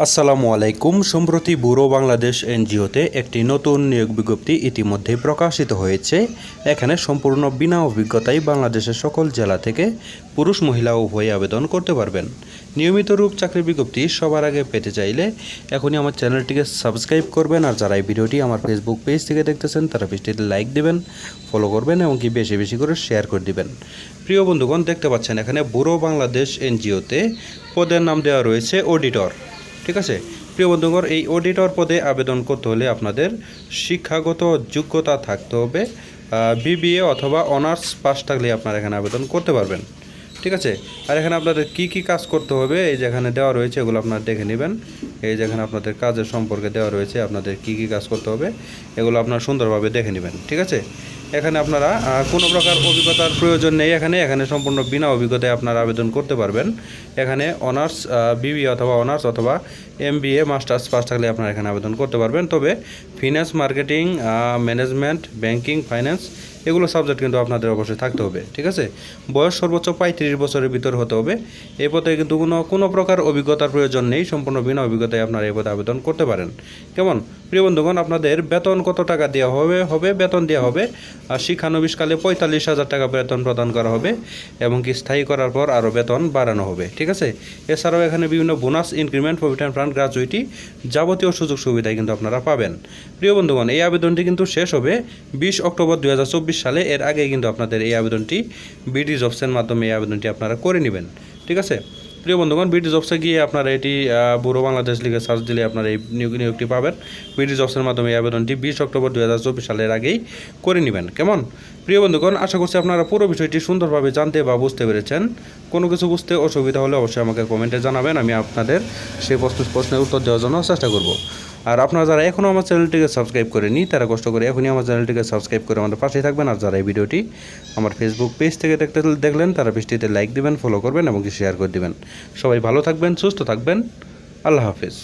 আসসালামু আলাইকুম। সম্প্রতি ব্যুরো বাংলাদেশ এনজিওতে একটি নতুন নিয়োগ বিজ্ঞপ্তি ইতিমধ্যে প্রকাশিত হয়েছে। এখানে সম্পূর্ণ বিনা অভিজ্ঞতায় বাংলাদেশের সকল জেলা থেকে পুরুষ, মহিলা উভয়ে আবেদন করতে পারবেন। নিয়মিত রূপ চাকরি বিজ্ঞপ্তি সবার আগে পেতে চাইলে এখনই আমার চ্যানেলটিকে সাবস্ক্রাইব করবেন। আর যারা এই ভিডিওটি আমার ফেসবুক পেজ থেকে দেখতেছেন, তারা পেজটিতে লাইক দেবেন, ফলো করবেন এবং কি বেশি বেশি করে শেয়ার করে দিবেন। প্রিয় বন্ধুগণ, দেখতে পাচ্ছেন এখানে ব্যুরো বাংলাদেশ এনজিওতে পদের নাম দেওয়া রয়েছে অডিটর। ঠিক আছে? প্রিয় বন্ধুগণ, এই অডিটর পদে আবেদন করতে হলে আপনাদের শিক্ষাগত যোগ্যতা থাকতে হবে বিবিএ অথবা অনার্স পাস থাকলে আপনারা এখানে আবেদন করতে পারবেন। ঠিক আছে? আর এখানে আপনাদের কি কি কাজ করতে হবে, এই যেখানে দেওয়া রয়েছে এগুলো আপনারা দেখে নেবেন। এই যেখানে আপনাদের কাজের সম্পর্কে দেওয়া রয়েছে, আপনাদের কি কি কাজ করতে হবে, এগুলো আপনারা সুন্দরভাবে দেখে নেবেন। ঠিক আছে? এখানে আপনারা কোনো প্রকার অভিজ্ঞতার প্রয়োজন নেই এখানে। এখানে সম্পূর্ণ বিনা অভিজ্ঞতায় আপনারা আবেদন করতে পারবেন। এখানে অনার্স বিবি অথবা অনার্স অথবা M B A masters pass থাকলে আপনারা এখানে আবেদন করতে পারবেন। তবে finance marketing management banking finance এগুলো সাবজেক্ট কিন্তু আপনাদের অবশ্যই থাকতে হবে, ঠিক আছে? বয়স সর্বোচ্চ পঁয়ত্রিশ বছরের ভিতর হতে হবে। এই পদে কিন্তু কোনো কোনো প্রকার অভিজ্ঞতার প্রয়োজন নেই, সম্পূর্ণ বিনা অভিজ্ঞতায় আপনারা এই পদে আবেদন করতে পারেন। কেমন? প্রিয় বন্ধুগণ, আপনাদের বেতন কত টাকা দেওয়া হবে হবে, বেতন দেওয়া হবে? আর শিক্ষানবিশকালে পঁয়তাল্লিশ হাজার টাকা বেতন প্রদান করা হবে এবং কি স্থায়ী করার পর আরও বেতন বাড়ানো হবে, ঠিক আছে? এছাড়াও এখানে বিভিন্ন bonus, increment, provident fund gratuity যাবতীয় সুযোগ সুবিধাই কিন্তু আপনারা পাবেন। প্রিয় বন্ধুগণ, এই আবেদনটি কিন্তু শেষ হবে বিশ অক্টোবর দু হাজার চব্বিশ সালে এর আগে কিন্তু আপনাদের এই আবেদনটি বিডি জবসের মাধ্যমে এই আবেদনটি আপনারা করে নেবেন, ঠিক আছে? প্রিয় বন্ধুগণ বিডি জবসে গিয়ে আপনারা এটি ব্যুরো বাংলাদেশ লিগে সার্চ দিলে আপনারা এই নিয়োগ নিয়োগটি পাবেন। বিডি জবসের মাধ্যমে এই আবেদনটি বিশ অক্টোবর দুই হাজার চব্বিশ সালের আগেই করে নেবেন। কেমন? প্রিয় বন্ধুগণ, আশা করছি আপনারা পুরো বিষয়টি সুন্দরভাবে জানতে বা বুঝতে পেরেছেন। কোনো কিছু বুঝতে অসুবিধা হলে অবশ্যই আমাকে কমেন্টে জানাবেন, আমি আপনাদের সেই প্রশ্ন প্রশ্নের উত্তর দেওয়ার জন্য চেষ্টা করব। আর আপনারা যারা এখনও আমার চ্যানেলটিকে সাবস্ক্রাইব করেনি তারা কষ্ট করে এখনই আমার চ্যানেলটিকে সাবস্ক্রাইব করে আমাদের পাশেই থাকবেন। আর যারা এই ভিডিওটি আমার ফেসবুক পেজ থেকে দেখতে, দেখলেন, তারা পেজটিতে লাইক দেবেন ফলো করবেন এবং শেয়ার করে দেবেন। সবাই ভালো থাকবেন, সুস্থ থাকবেন। আল্লাহ হাফিজ।